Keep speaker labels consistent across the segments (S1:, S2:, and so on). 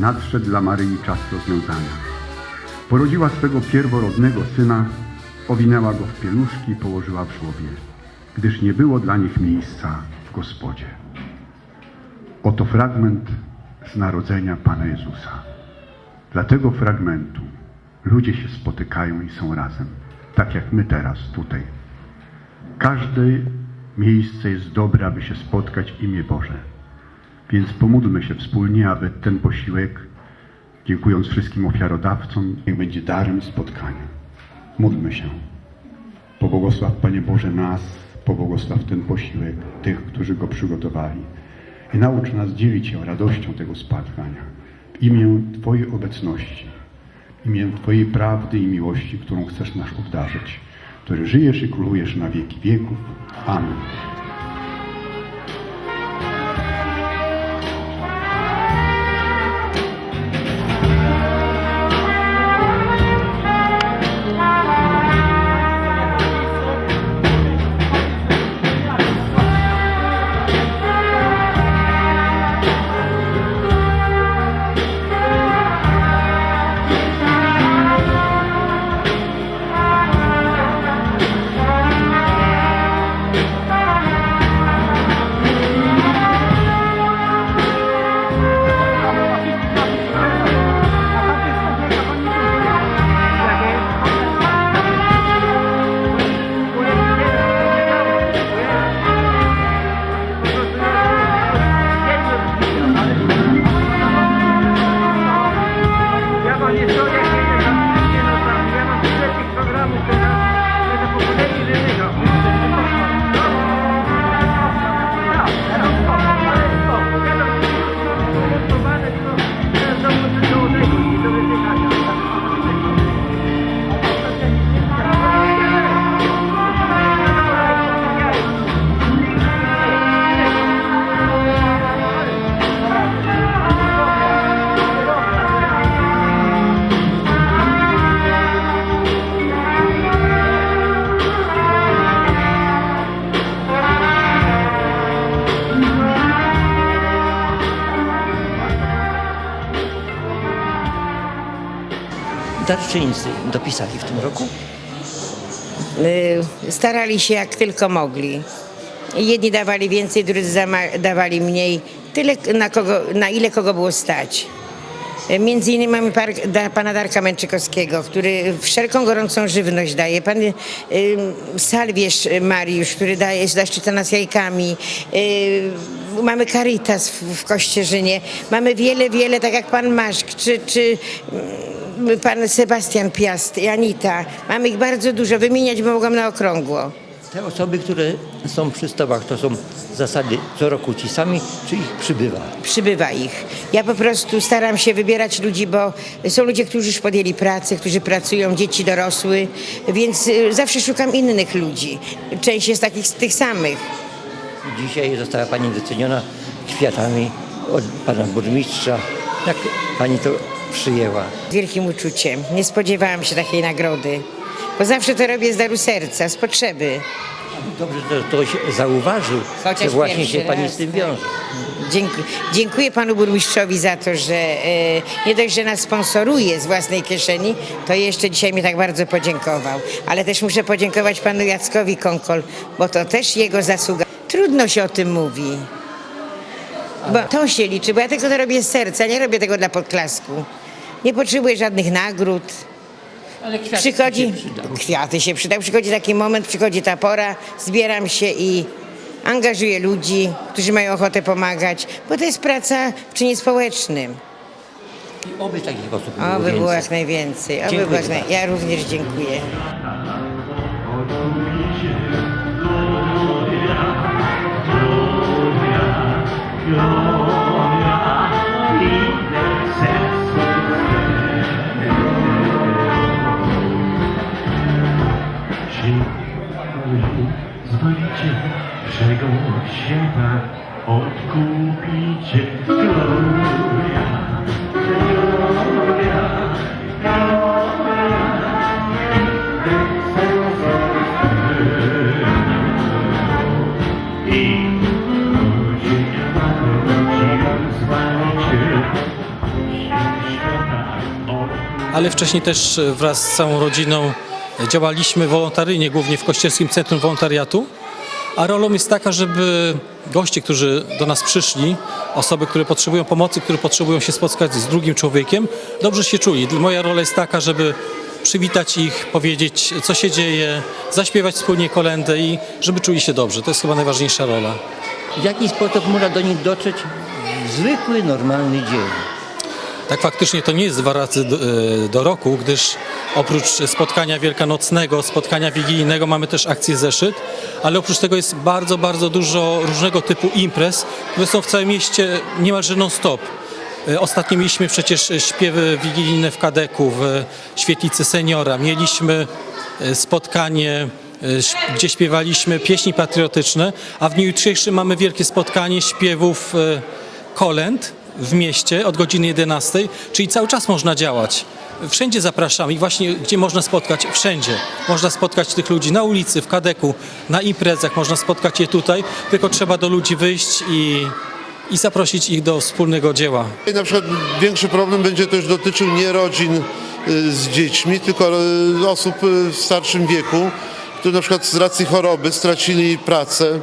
S1: nadszedł dla Maryi czas rozwiązania. Porodziła swego pierworodnego syna, owinęła go w pieluszki i położyła w żłobie, gdyż nie było dla nich miejsca w gospodzie. Oto fragment z narodzenia Pana Jezusa. Dla tego fragmentu ludzie się spotykają i są razem, tak jak my teraz tutaj. Każde miejsce jest dobre, aby się spotkać imię Boże. Więc pomódlmy się wspólnie, aby ten posiłek, dziękując wszystkim ofiarodawcom, niech będzie darem spotkania. Módlmy się. Pobłogosław Panie Boże nas, pobłogosław ten posiłek, tych, którzy go przygotowali. I naucz nas dzielić się radością tego spotkania. W imię Twojej obecności, w imię Twojej prawdy i miłości, którą chcesz nas obdarzyć, który żyjesz i królujesz na wieki wieków. Amen.
S2: Darczyńcy dopisali w tym roku?
S3: Y, starali się jak tylko mogli. Jedni dawali więcej, drudzy dawali mniej, tyle na, kogo, na ile kogo było stać. Między innymi mamy par, da, pana Darka Męczykowskiego, który wszelką gorącą żywność daje. Pan y, Salwierz Mariusz, który daje, zaszczyca nas jajkami. Y, mamy Caritas w, w Kościerzynie. Mamy wiele, wiele, tak jak pan Maszk, czy, czy mm, pan Sebastian Piast i Anita. Mamy ich bardzo dużo, wymieniać mogłam na okrągło.
S2: Te osoby, które są przy stołach, to są w zasadzie co roku ci sami, czy ich przybywa?
S3: Przybywa ich. Ja po prostu staram się wybierać ludzi, bo są ludzie, którzy już podjęli pracę, którzy pracują, dzieci dorosły, więc y, zawsze szukam innych ludzi. Część jest takich tych samych.
S2: Dzisiaj została Pani doceniona kwiatami od Pana Burmistrza. Jak Pani to przyjęła?
S3: Z wielkim uczuciem. Nie spodziewałam się takiej nagrody, bo zawsze to robię z daru serca, z potrzeby.
S2: Dobrze, że ktoś zauważył,
S3: Chociaż
S2: że właśnie
S3: pierwszy
S2: się Pani
S3: raz,
S2: z tym
S3: tak.
S2: wiąże.
S3: Dziękuję, dziękuję panu burmistrzowi za to, że e, nie dość, że nas sponsoruje z własnej kieszeni, to jeszcze dzisiaj mi tak bardzo podziękował. Ale też muszę podziękować panu Jackowi Konkol, bo to też jego zasługa. Trudno się o tym mówi. Bo to się liczy, bo ja tylko to robię z serca, nie robię tego dla podklasku. Nie potrzebuję żadnych nagród.
S2: Ale kwiaty
S3: Przychodzi,
S2: się przydały.
S3: kwiaty się przydały, przychodzi taki moment, przychodzi ta pora, zbieram się i angażuję ludzi, którzy mają ochotę pomagać, bo to jest praca w czynie społecznym.
S2: I oby takich osób było
S3: Oby było
S2: więcej.
S3: jak najwięcej. Oby
S2: Dziękuję
S3: było jak naj...
S2: bardzo.
S3: Ja również dziękuję.
S4: Dziękuję, Zbawiciel, czego świata odkupicie. Gloria, gloria,
S5: ale wcześniej też e, wraz z całą rodziną działaliśmy wolontaryjnie, głównie w Kościelskim Centrum Wolontariatu. A rolą jest taka, żeby goście, którzy do nas przyszli, osoby, które potrzebują pomocy, które potrzebują się spotkać z drugim człowiekiem, dobrze się czuli. Moja rola jest taka, żeby przywitać ich, powiedzieć, co się dzieje, zaśpiewać wspólnie kolendę i żeby czuli się dobrze. To jest chyba najważniejsza rola.
S2: W jaki sposób można do nich dotrzeć w zwykły, normalny dzień?
S5: Tak faktycznie to nie jest dwa razy do, e, do roku, gdyż oprócz spotkania wielkanocnego, spotkania wigilijnego mamy też akcję zeszyt, ale oprócz tego jest bardzo, bardzo dużo różnego typu imprez, które są w całym mieście niemalże non-stop. E, Ostatnio mieliśmy przecież śpiewy wigilijne w Kadeku, w Świetlicy Seniora. Mieliśmy e, spotkanie, gdzie śpiewaliśmy pieśni patriotyczne, a w dniu jutrzejszym mamy wielkie spotkanie śpiewów kolęd w mieście od godziny 11, czyli cały czas można działać. Wszędzie zapraszamy i właśnie gdzie można spotkać, wszędzie. Można spotkać tych ludzi na ulicy, w kadeku, na imprezach, można spotkać je tutaj, tylko trzeba do ludzi wyjść i, i zaprosić ich do wspólnego dzieła.
S6: I na przykład większy problem będzie też dotyczył nie rodzin y, z dziećmi, tylko y, osób y, w starszym wieku, które na przykład z racji choroby stracili pracę,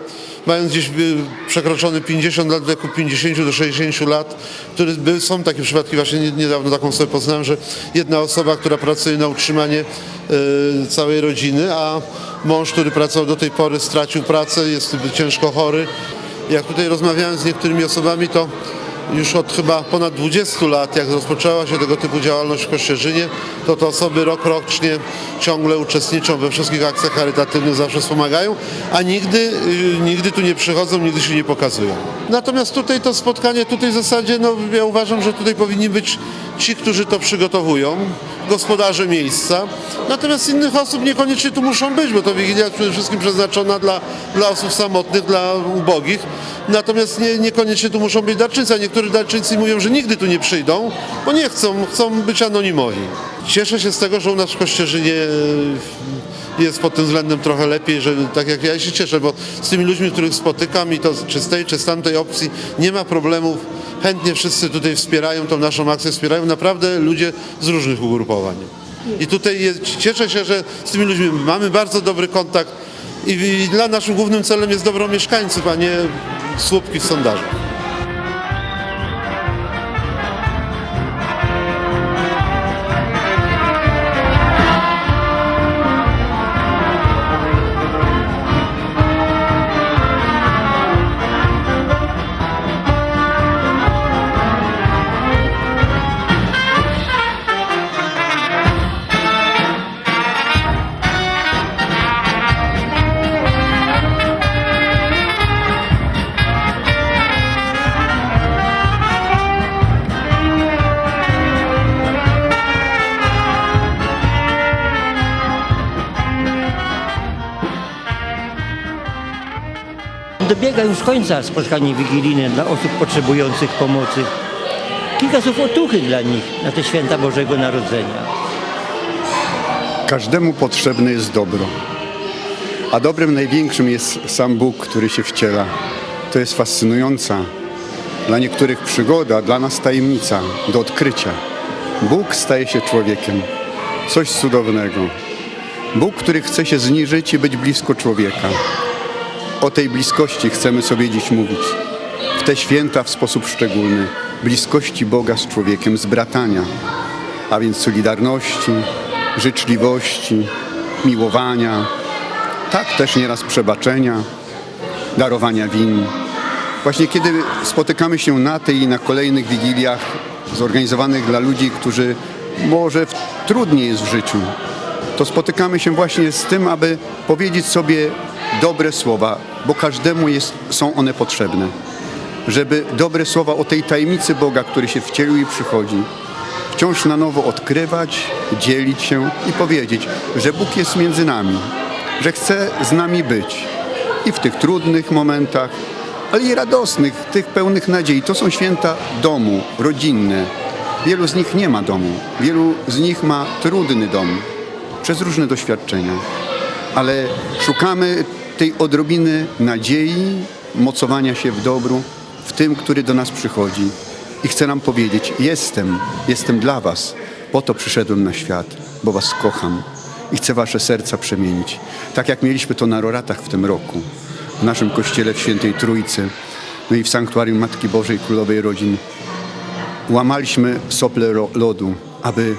S6: mając gdzieś y, przekroczony 50 lat, w wieku 50 do 60 lat, które by, są takie przypadki, właśnie nie- niedawno taką sobie poznałem, że jedna osoba, która pracuje na utrzymanie y, całej rodziny, a mąż, który pracował do tej pory stracił pracę, jest ciężko chory. Jak tutaj rozmawiałem z niektórymi osobami, to już od chyba ponad 20 lat, jak rozpoczęła się tego typu działalność w Kościerzynie, to te osoby rok rocznie ciągle uczestniczą we wszystkich akcjach charytatywnych, zawsze wspomagają, a nigdy, y, nigdy tu nie przychodzą, nigdy się nie pokazują. Natomiast tutaj to spotkanie, tutaj w zasadzie, no ja uważam, że tutaj powinni być ci, którzy to przygotowują, gospodarze miejsca. Natomiast innych osób niekoniecznie tu muszą być, bo to Wigilia jest przede wszystkim przeznaczona dla, dla osób samotnych, dla ubogich. Natomiast nie, niekoniecznie tu muszą być darczyńcy, a niektórzy darczyńcy mówią, że nigdy tu nie przyjdą, bo nie chcą, chcą być anonimowi. Cieszę się z tego, że u nas w Kościerzynie e, jest pod tym względem trochę lepiej, że tak jak ja się cieszę, bo z tymi ludźmi, których spotykam i to czy z tej, czy z tamtej opcji nie ma problemów. Chętnie wszyscy tutaj wspierają tą naszą akcję, wspierają naprawdę ludzie z różnych ugrupowań. I tutaj jest, cieszę się, że z tymi ludźmi mamy bardzo dobry kontakt i, i dla naszym głównym celem jest dobro mieszkańców, a nie słupki w sondażu.
S2: Dobiega już końca spotkanie wigilijne dla osób potrzebujących pomocy. Kilka słów otuchy dla nich na te święta Bożego Narodzenia.
S1: Każdemu potrzebne jest dobro. A dobrem największym jest sam Bóg, który się wciela. To jest fascynująca. Dla niektórych przygoda, dla nas tajemnica do odkrycia. Bóg staje się człowiekiem. Coś cudownego. Bóg, który chce się zniżyć i być blisko człowieka. O tej bliskości chcemy sobie dziś mówić. W te święta w sposób szczególny. Bliskości Boga z człowiekiem, z bratania a więc solidarności, życzliwości, miłowania, tak też nieraz przebaczenia, darowania win. Właśnie kiedy spotykamy się na tej i na kolejnych wigiliach zorganizowanych dla ludzi, którzy może trudniej jest w życiu, to spotykamy się właśnie z tym, aby powiedzieć sobie dobre słowa, bo każdemu jest, są one potrzebne. Żeby dobre słowa o tej tajemnicy Boga, który się wcielił i przychodzi, wciąż na nowo odkrywać, dzielić się i powiedzieć, że Bóg jest między nami, że chce z nami być i w tych trudnych momentach, ale i radosnych, tych pełnych nadziei. To są święta domu, rodzinne. Wielu z nich nie ma domu, wielu z nich ma trudny dom przez różne doświadczenia, ale szukamy tej odrobiny nadziei, mocowania się w dobru, w tym, który do nas przychodzi i chce nam powiedzieć: Jestem, jestem dla Was. Po to przyszedłem na świat, bo was kocham i chcę wasze serca przemienić. Tak jak mieliśmy to na Roratach w tym roku, w naszym kościele w Świętej Trójcy, no i w Sanktuarium Matki Bożej Królowej Rodzin. Łamaliśmy sople lodu, aby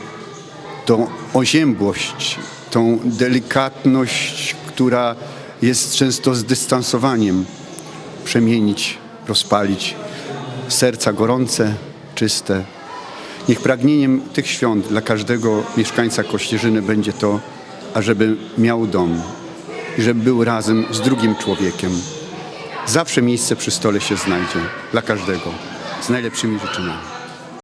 S1: tą oziębłość, tą delikatność, która jest często zdystansowaniem, przemienić, rozpalić. Serca gorące, czyste. Niech pragnieniem tych świąt dla każdego mieszkańca Kościerzyny będzie to, ażeby miał dom i żeby był razem z drugim człowiekiem. Zawsze miejsce przy stole się znajdzie dla każdego z najlepszymi życzeniami.